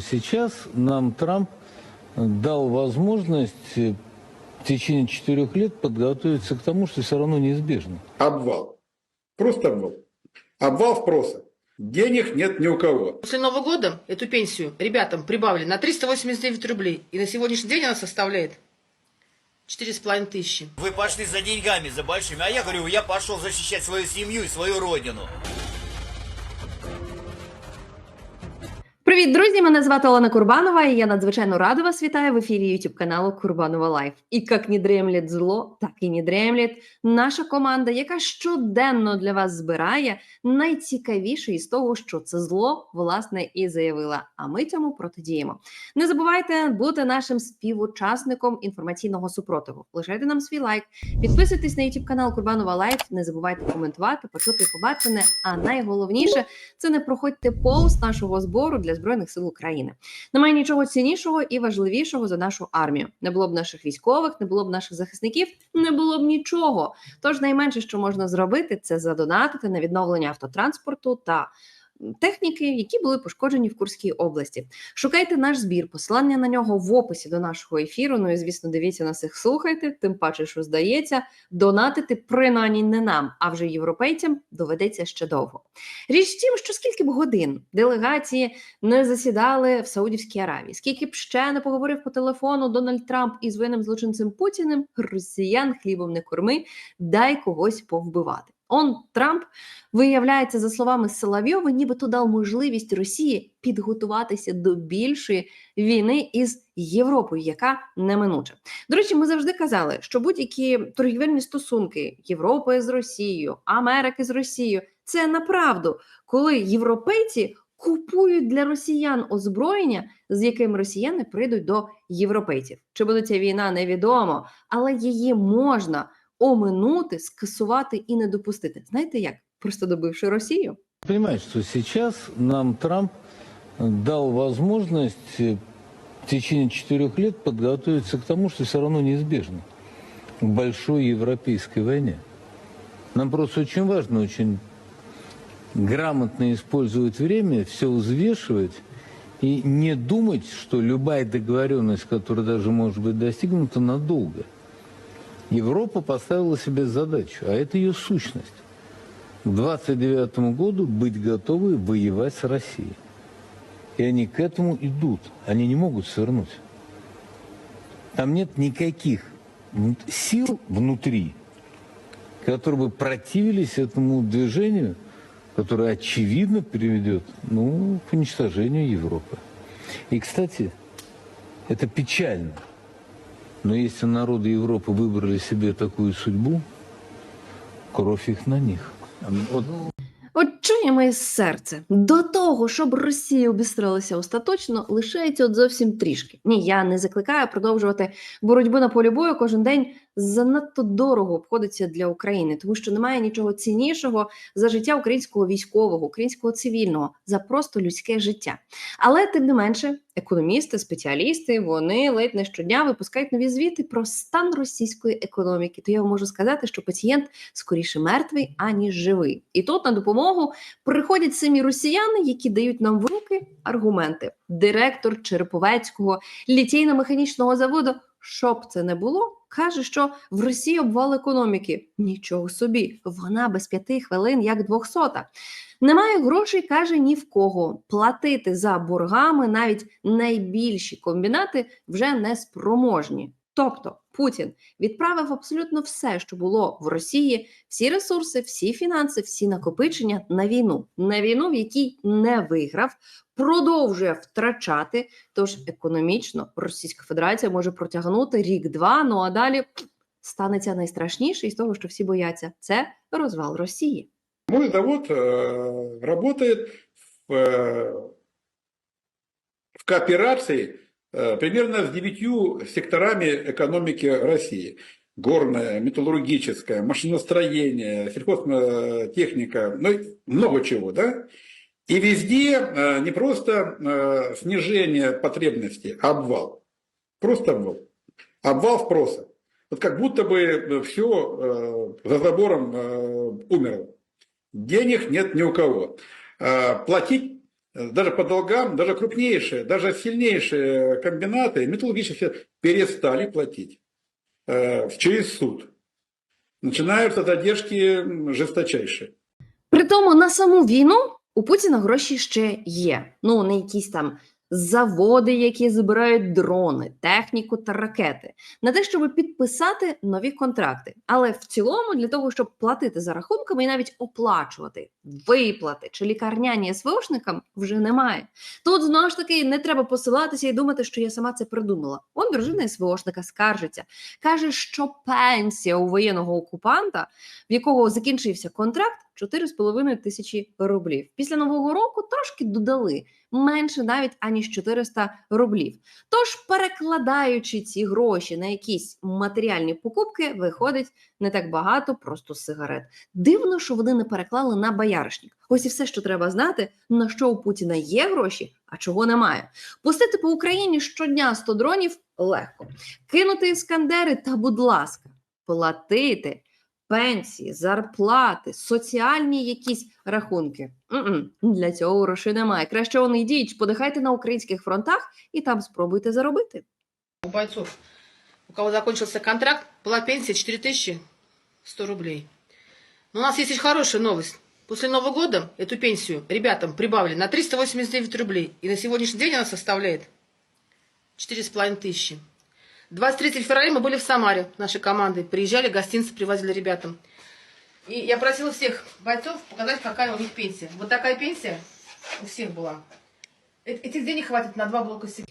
Сейчас нам Трамп дал возможность э, в течение четырех лет подготовиться к тому, что все равно неизбежно. Обвал. Просто обвал. Обвал спроса. Денег нет ни у кого. После Нового года эту пенсию ребятам прибавили на 389 рублей. И на сегодняшний день она составляет 4,5 тысячи. Вы пошли за деньгами, за большими, а я говорю, я пошел защищать свою семью и свою родину. Привіт, друзі! Мене звати Олена Курбанова, і я надзвичайно рада вас вітаю в ефірі YouTube каналу Курбанова Лайф. І як не дремлять зло, так і не дремлять наша команда, яка щоденно для вас збирає найцікавіше із того, що це зло власне і заявила. А ми цьому протидіємо. Не забувайте бути нашим співучасником інформаційного супротиву. Лишайте нам свій лайк, підписуйтесь на YouTube канал Курбанова Лайф. Не забувайте коментувати, почути побачене. А найголовніше це не проходьте повз нашого збору для збройних сил України. Немає нічого ціннішого і важливішого за нашу армію. Не було б наших військових, не було б наших захисників, не було б нічого. Тож найменше, що можна зробити, це задонатити на відновлення автотранспорту та техніки, які були пошкоджені в Курській області. Шукайте наш збір, посилання на нього в описі до нашого ефіру. Ну і звісно, дивіться нас їх, слухайте. Тим паче, що здається, донатити принаймні не нам, а вже європейцям доведеться ще довго. Річ в тім, що скільки б годин делегації не засідали в Саудівській Аравії, скільки б ще не поговорив по телефону Дональд Трамп із винним злочинцем Путіним, росіян хлібом не корми, дай когось повбивати. Он Трамп виявляється, за словами Соловйова, нібито дав можливість Росії підготуватися до більшої війни із Європою, яка неминуча. До речі, ми завжди казали, що будь-які торгівельні стосунки Європи з Росією, Америки з Росією це направду, коли європейці купують для росіян озброєння, з яким росіяни прийдуть до європейців. Чи буде ця війна, невідомо, але її можна оминути, скасувати і не допустити. Знаєте як? Просто добивши Росію. Понимаете, что сейчас нам Трамп дал возможность э, в течение четырех лет подготовиться к тому, что все равно неизбежно. К большой европейской войне. Нам просто очень важно, очень грамотно использовать время, все взвешивать и не думать, что любая договоренность, которая даже может быть достигнута, надолго. Европа поставила себе задачу, а это ее сущность. К 29 году быть готовы воевать с Россией. И они к этому идут. Они не могут свернуть. Там нет никаких сил внутри, которые бы противились этому движению, которое очевидно приведет ну, к уничтожению Европы. И, кстати, это печально. Но если народы Европы выбрали себе такую судьбу, кровь их на них. Вот От чує моє серце до того, щоб Росія обістралася остаточно, лишається от зовсім трішки. Ні, я не закликаю продовжувати боротьбу на полі бою кожен день. Занадто дорого обходиться для України, тому що немає нічого ціннішого за життя українського військового, українського цивільного, за просто людське життя. Але тим не менше, економісти, спеціалісти вони ледь не щодня випускають нові звіти про стан російської економіки. То я вам можу сказати, що пацієнт скоріше мертвий, аніж живий. І тут на допомогу приходять самі росіяни, які дають нам в руки аргументи. Директор Череповецького літійно-механічного заводу, щоб це не було, каже, що в Росії обвал економіки. Нічого собі, вона без п'яти хвилин як двохсота. Немає грошей, каже ні в кого. Платити за боргами навіть найбільші комбінати вже не спроможні. Тобто Путін відправив абсолютно все, що було в Росії, всі ресурси, всі фінанси, всі накопичення на війну, на війну, в якій не виграв, продовжує втрачати. Тож економічно Російська Федерація може протягнути рік-два. Ну а далі станеться найстрашніше із того, що всі бояться, це розвал Росії. Мой завод э, работает в, э, в кооперации э, Примерно с девятью секторами экономики России. Горная, металлургическая, машиностроение, сельхозтехника, ну много чего, да? И везде э, не просто э, снижение потребностей, а обвал. Просто обвал. Обвал спроса. Вот как будто бы все за забором э, умерло. Денег нет ни у кого. Э, Платить э, даже по долгам, даже крупнейшие, даже сильнейшие комбинаты металлургические перестали платить э, через суд. Начинаются задержки жесточайшие. При тому на саму війну у Путіна гроші ще є. Ну, не якісь там заводи, які збирають дрони, техніку та ракети, на те, щоб підписати нові контракти. Але в цілому, для того, щоб платити за рахунками і навіть оплачувати виплати чи лікарняні СВОшникам, вже немає. Тут знову ж таки не треба посилатися і думати, що я сама це придумала. Он дружина СВОшника скаржиться, каже, що пенсія у воєнного окупанта в якого закінчився контракт 4,5 тисячі рублів. Після нового року трошки додали менше навіть аніж 400 рублів. Тож, перекладаючи ці гроші на якісь матеріальні покупки, виходить не так багато просто сигарет. Дивно, що вони не переклали на бояришник. Ось і все, що треба знати, на що у Путіна є гроші, а чого немає. Пустити по Україні щодня 100 дронів легко. Кинути іскандери та, будь ласка, платити пенсії, зарплати, соціальні якісь рахунки. М-м, для цього грошей немає. Краще вони йдіть, подихайте на українських фронтах і там спробуйте заробити. У бойцов, у кого закончился контракт, была пенсия 4100 рублей. Но у нас есть очень хорошая новость. После Нового года эту пенсию ребятам прибавили на 389 рублей. И на сегодняшний день она составляет 4,5 тысячи. 23 февраля мы были в Самаре нашей командой. Приезжали, гостинцы привозили ребятам. И я просила всех бойцов показать, какая у них пенсия. Вот такая пенсия у всех была. Э- Этих денег хватит на два блока себе.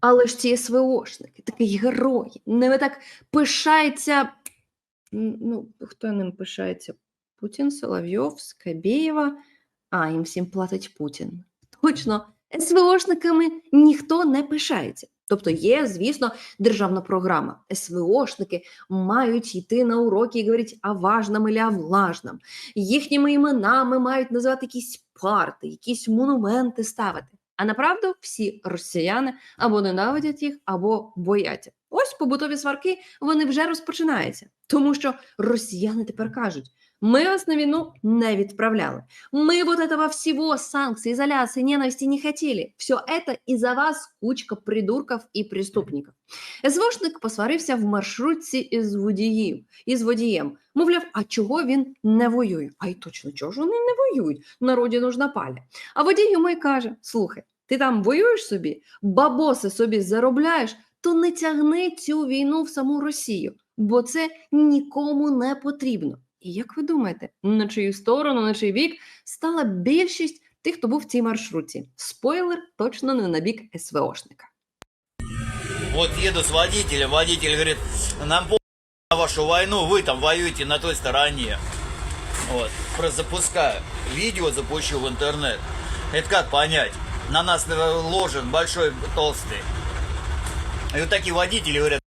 Але ж ці СВОшники, такі герої, ними так пишається. м, Ну, хто ним пишається? Путін, Соловйов, Скабєєва. А, їм всім платить Путін. Точно, СВОшниками ніхто не пишається. Тобто є, звісно, державна програма. СВОшники мають йти на уроки і говорити о важном влажнам. Їхніми іменами мають називати якісь парти, якісь монументи ставити. А направду всі росіяни або ненавидять їх, або бояться. Ось побутові сварки вони вже розпочинаються, тому що росіяни тепер кажуть: ми вас на війну не відправляли. Мы вот этого всего, санкций, изоляции, ненависти не хотели. Все это из-за вас кучка придурков і преступників. СВОшник посварився в маршрутці із водіїв, із водієм. Мовляв, а чого він не воює? А й точно, чого ж вони не воюють? Народі нужна паля. А водій йому й каже: слухай, ти там воюєш собі, бабоси собі заробляєш, то не тягни цю війну в саму Росію, бо це нікому не потрібно. І як ви думаєте, на чию сторону, на чий бік стала більшість тих, хто був в цій маршруті? Спойлер точно не на бік СВОшника. Вот еду с водителем, водитель говорит, нам по на вашу войну, вы там воюете на той стороне. Вот, просто запускаю. Видео запущу в интернет. Это как понять? На нас э, ложен большой, толстый. И вот такие водители говорят,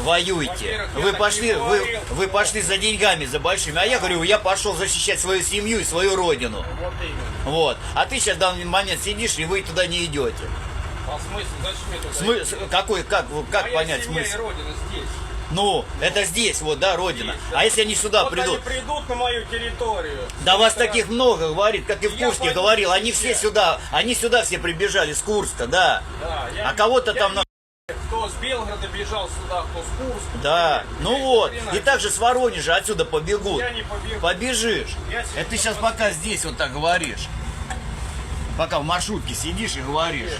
воюйте. Вы пошли, вы, вы пошли за деньгами, за большими. А я говорю, я пошел защищать свою семью и свою родину. Вот. А ты сейчас в данный момент сидишь, и вы туда не идете. А смысл? Зачем мне туда идти? какой, как, как Моя понять смысл? родина здесь. Ну, это здесь, вот, да, родина. А если они сюда вот придут? они придут на мою территорию. Да вас Это таких много, говорит, как и в Я Курске пойду говорил. Они все сюда, они сюда все прибежали с Курска, да. Да, я- А кого-то я там на... не- Кто с Белгорода бежал сюда, кто с Курска. Да, ну вот. И также с Воронежа отсюда побегут. Я не побегу. Побежишь. Я Это ты сейчас пока здесь вот так говоришь. Пока в маршрутке сидишь и говоришь.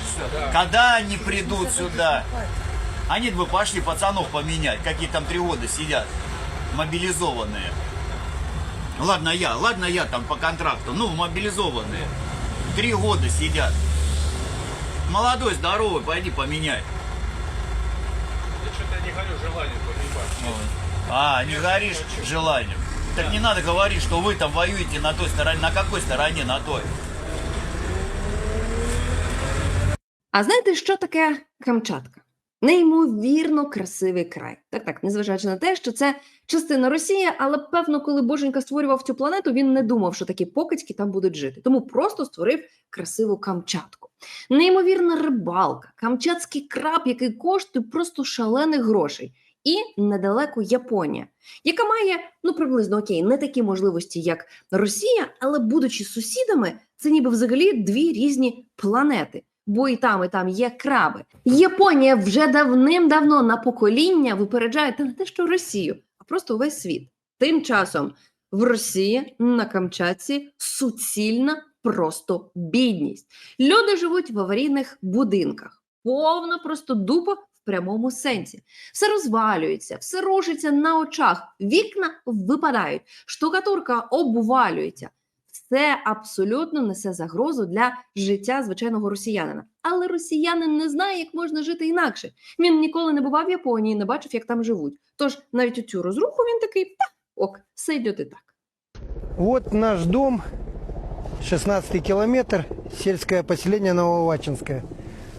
Когда они придут сюда? Они бы пошли пацанов поменять, какие там три года сидят, мобилизованные. Ладно я, ладно я там по контракту, ну мобилизованные. Три года сидят. Молодой, здоровый, пойди поменяй. Я что-то не горю желанием погибать. А, не горишь желанием. Так не надо говорить, что вы там воюете на той стороне. На какой стороне? На той. А знаєте, що таке Камчатка? Неймовірно красивий край. Так, так, незважаючи на те, що це частина Росії, але певно, коли Боженька створював цю планету, він не думав, що такі покидьки там будуть жити. Тому просто створив красиву Камчатку. Неймовірна рибалка, камчатський краб, який коштує просто шалених грошей. і недалеко Японія, яка має ну приблизно окей, не такі можливості, як Росія, але будучи сусідами, це ніби взагалі дві різні планети. Бо і там, і там є краби. Японія вже давним-давно на покоління випереджає та не те, що Росію, а просто увесь світ. Тим часом в Росії на Камчатці суцільна просто бідність. Люди живуть в аварійних будинках, повна просто дупа в прямому сенсі. Все розвалюється, все рушиться на очах, вікна випадають, штукатурка обвалюється. Все абсолютно несе загрозу для життя звичайного росіянина. Але росіянин не знає, як можна жити інакше. Він ніколи не бував в Японії, не бачив, як там живуть. Тож навіть у цю розруху він такий та ок, все йде так. Вот наш дом, 16 километр, сельское поселение Нововачинское.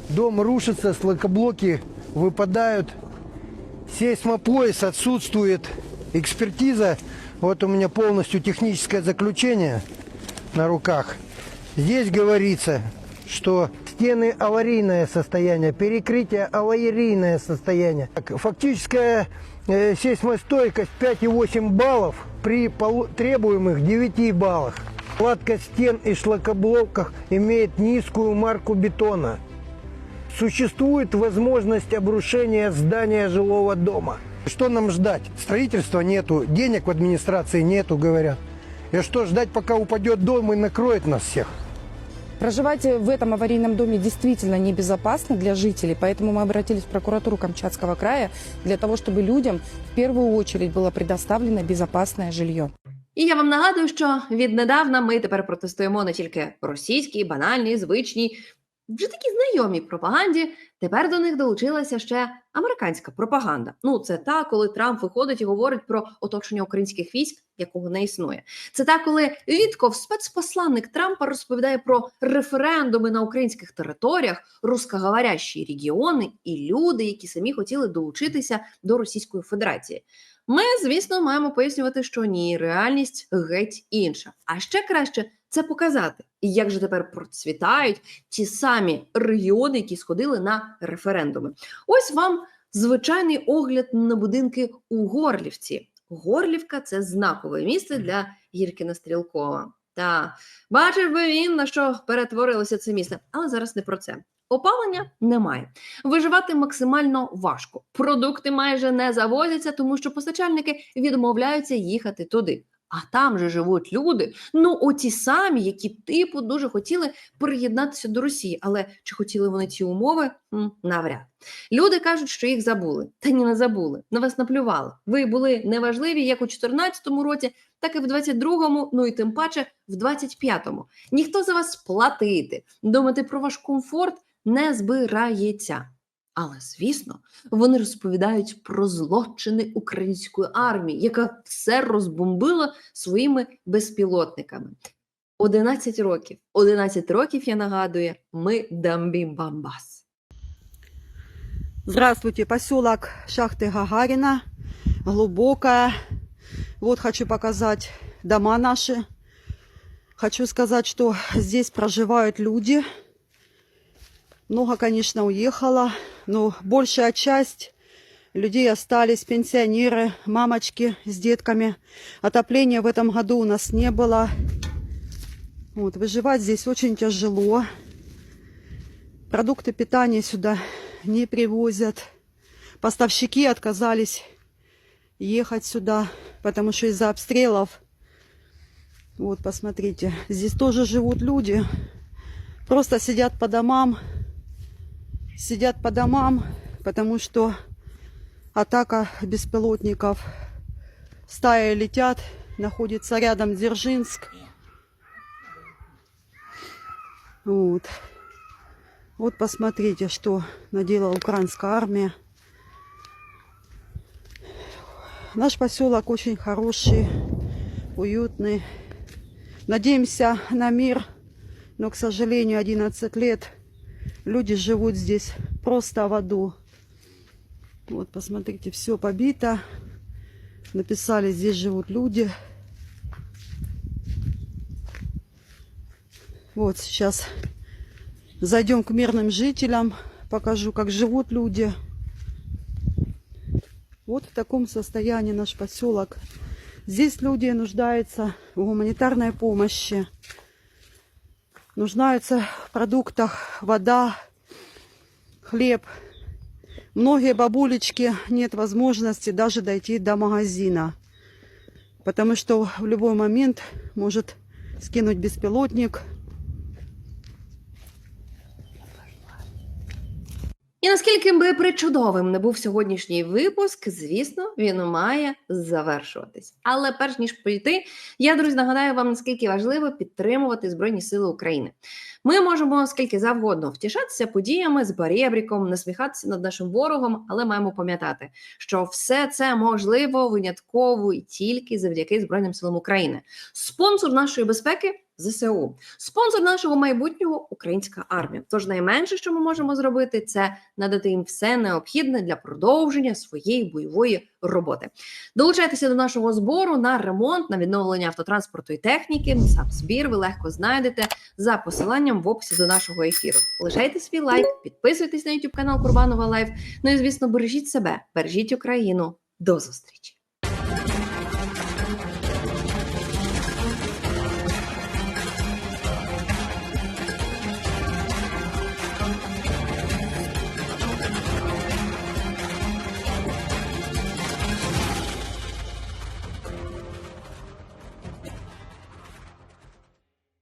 Дом рушится, слакоблоки выпадают, сейсмопояс отсутствует, экспертиза. Вот у меня полностью техническое заключение на руках. Здесь говорится, что стены аварийное состояние, перекрытие аварийное состояние. Фактическая э, сейсмостойкость 5,8 баллов при требуемых 9 баллах. Кладка стен и шлакоблоках имеет низкую марку бетона. Существует возможность обрушения здания жилого дома. Что нам ждать? Строительства нету, денег в администрации нету, говорят. И что ждать, пока упадет дом и накроет нас всех? Проживать в этом аварийном доме действительно небезопасно для жителей, поэтому мы обратились в прокуратуру Камчатского края для того, чтобы людям в первую очередь было предоставлено безопасное жилье. І я вам нагадую, що віднедавна ми тепер протестуємо не тільки російській, банальній, звичній, вже такі знайомі пропаганді. Тепер до них долучилася ще американська пропаганда. Ну, це та, коли Трамп виходить і говорить про оточення українських військ, якого не існує. Це та, коли Вітков, спецпосланник Трампа, розповідає про референдуми на українських територіях, рускоговорящі регіони і люди, які самі хотіли долучитися до Російської Федерації. Ми, звісно, маємо пояснювати, що ні, реальність геть інша. А ще краще це показати, і як же тепер процвітають ті самі регіони, які сходили на референдуми. Ось вам звичайний огляд на будинки у Горлівці. Горлівка це знакове місце для Гіркіна Стрілкова. Та бачив би він, на що перетворилося це місце, але зараз не про це. Опалення немає. Виживати максимально важко. Продукти майже не завозяться, тому що постачальники відмовляються їхати туди. А там же живуть люди, ну оті самі, які типу дуже хотіли приєднатися до Росії. Але чи хотіли вони ці умови? Навряд. Люди кажуть, що їх забули. Та ні, не забули. На вас наплювали. Ви були неважливі як у 2014 році, так і в 22-му, ну і тим паче в 25-му. Ніхто за вас платити, думати про ваш комфорт не збирається. Але, звісно, вони розповідають про злочини української армії, яка все розбомбила своїми безпілотниками. 11 років. 11 років, я нагадую, ми дамбім бамбас. Здравствуйте, поселок Шахты Гагарина, глубокая. Вот хочу показать дома наши. Хочу сказать, что здесь проживают люди. Много, конечно, уехало, но большая часть людей остались, пенсионеры, мамочки с детками. Отопления в этом году у нас не было. Вот, выживать здесь очень тяжело. Продукты питания сюда не привозят. Поставщики отказались ехать сюда, потому что из-за обстрелов. Вот, посмотрите, здесь тоже живут люди. Просто сидят по домам. Сидят по домам, потому что атака беспилотников. Стаи летят, находится рядом Дзержинск. Вот. Вот посмотрите, что наделала украинская армия. Наш поселок очень хороший, уютный. Надеемся на мир, но, к сожалению, 11 лет люди живут здесь просто в аду. Вот, посмотрите, все побито. Написали, здесь живут люди. Вот сейчас Зайдем к мирным жителям, покажу, как живут люди. Вот в таком состоянии наш поселок. Здесь люди нуждаются в гуманитарной помощи, нуждаются в продуктах, вода, хлеб. Многие бабулечки нет возможности даже дойти до магазина, потому что в любой момент может скинуть беспилотник, І наскільки би причудовим не був сьогоднішній випуск, звісно, він має завершуватись. Але перш ніж прийти, я друзі нагадаю вам, наскільки важливо підтримувати Збройні Сили України. Ми можемо скільки завгодно втішатися подіями з барєбріком, насміхатися над нашим ворогом, але маємо пам'ятати, що все це можливо винятково і тільки завдяки Збройним силам України. Спонсор нашої безпеки ЗСУ, спонсор нашого майбутнього українська армія. Тож найменше, що ми можемо зробити, це надати їм все необхідне для продовження своєї бойової роботи. Долучайтеся до нашого збору на ремонт, на відновлення автотранспорту і техніки. Сам збір ви легко знайдете за посиланням в описі до нашого ефіру. Лишайте свій лайк, підписуйтесь на YouTube канал Курбанова Лайф. Ну і звісно, бережіть себе, бережіть Україну. До зустрічі!